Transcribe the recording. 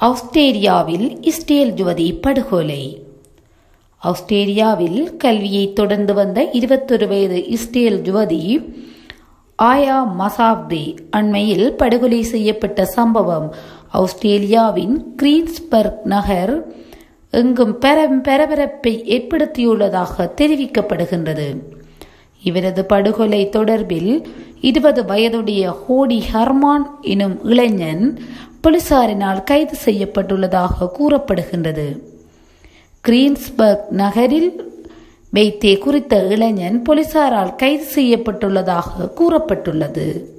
ஆஸ்திரேலியாவில் இஸ்ரேல் ஜுவதி படுகொலை. ஆஸ்திரேலியாவில் கல்வியை தொடர்ந்து வந்த இருபத்தொரு வயது இஸ்ரேல் ஜுவதி ஆயா மசாப்தி அண்மையில் படுகொலை செய்யப்பட்ட சம்பவம். ஆஸ்திரேலியாவின் கிரீன்ஸ்பர்க் நகர் எங்கும் பரபரப்பை ஏற்படுத்தியுள்ளதாக தெரிவிக்கப்படுகின்றது. இவரது படுகொலை தொடர்பில் இருபது வயதுடைய ஹோடி ஹர்மான் எனும் இளைஞன் போலீசாரினால் கைது செய்யப்பட்டுள்ளதாக கூறப்படுகின்றது. கிரீன்ஸ்பர்க் நகரில் வைத்தே குறித்த இளைஞன் போலீசாரால் கைது செய்யப்பட்டுள்ளதாக கூறப்பட்டுள்ளது.